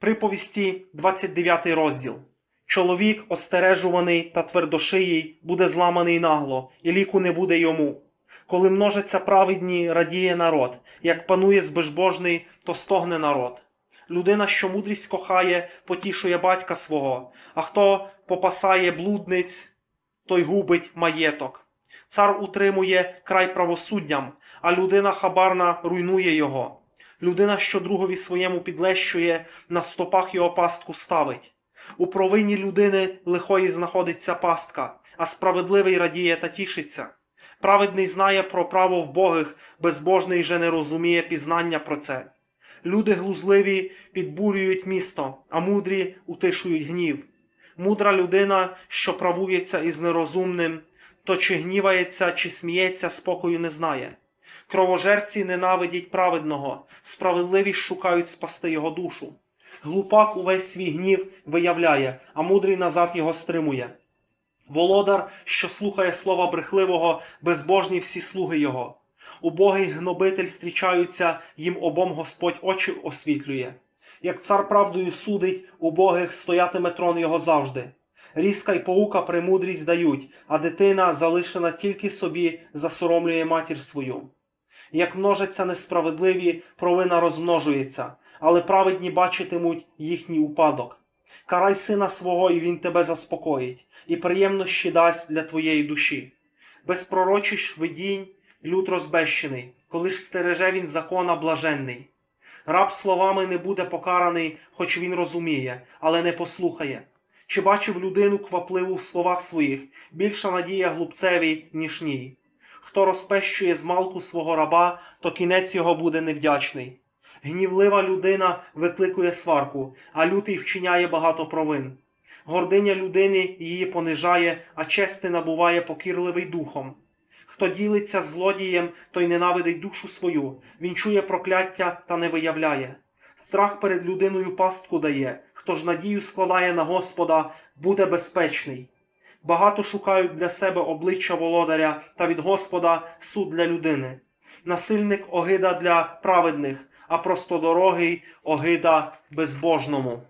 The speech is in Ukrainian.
Приповісті, 29 розділ. Чоловік, остережуваний та твердошиїй, буде зламаний нагло, і ліку не буде йому. Коли множаться праведні, радіє народ, як панує збежбожний, то стогне народ. Людина, що мудрість кохає, потішує батька свого, а хто попасає блудниць, той губить маєток. Цар утримує край правосуддям, а людина хабарна руйнує його. Людина, що другові своєму підлещує, на стопах його пастку ставить. У провині людини лихої знаходиться пастка, а справедливий радіє та тішиться. Праведний знає про право вбогих, безбожний же не розуміє пізнання про це. Люди глузливі підбурюють місто, а мудрі утишують гнів. Мудра людина, що правується із нерозумним, то чи гнівається, чи сміється, спокою не знає. Кровожерці ненавидять праведного, справедливі шукають спасти його душу. Глупак увесь свій гнів виявляє, а мудрий назад його стримує. Володар, що слухає слова брехливого, безбожні всі слуги його. Убогий гнобитель зустрічаються, їм обом Господь очі освітлює. Як цар правдою судить, убогих стоятиме трон його завжди. Різка й паука премудрість дають, а дитина, залишена тільки собі, засоромлює матір свою. Як множаться несправедливі, провина розмножується, але праведні бачитимуть їхній упадок. Карай сина свого, і він тебе заспокоїть, і приємнощі дасть для твоєї душі. Без пророчих видінь люд розбещений, коли ж стереже він закона блаженний. Раб словами не буде покараний, хоч він розуміє, але не послухає. Чи бачив людину квапливу в словах своїх, більша надія глупцеві, ніж ній. Хто розпещує змалку свого раба, то кінець його буде невдячний. Гнівлива людина викликує сварку, а лютий вчиняє багато провин. Гординя людини її понижає, а чести набуває покірливий духом. Хто ділиться злодієм, той ненавидить душу свою, він чує прокляття та не виявляє. Страх перед людиною пастку дає, хто ж надію складає на Господа, буде безпечний. Багато шукають для себе обличчя володаря та від Господа суд для людини. Насильник огида для праведних, а простодорогий огида безбожному.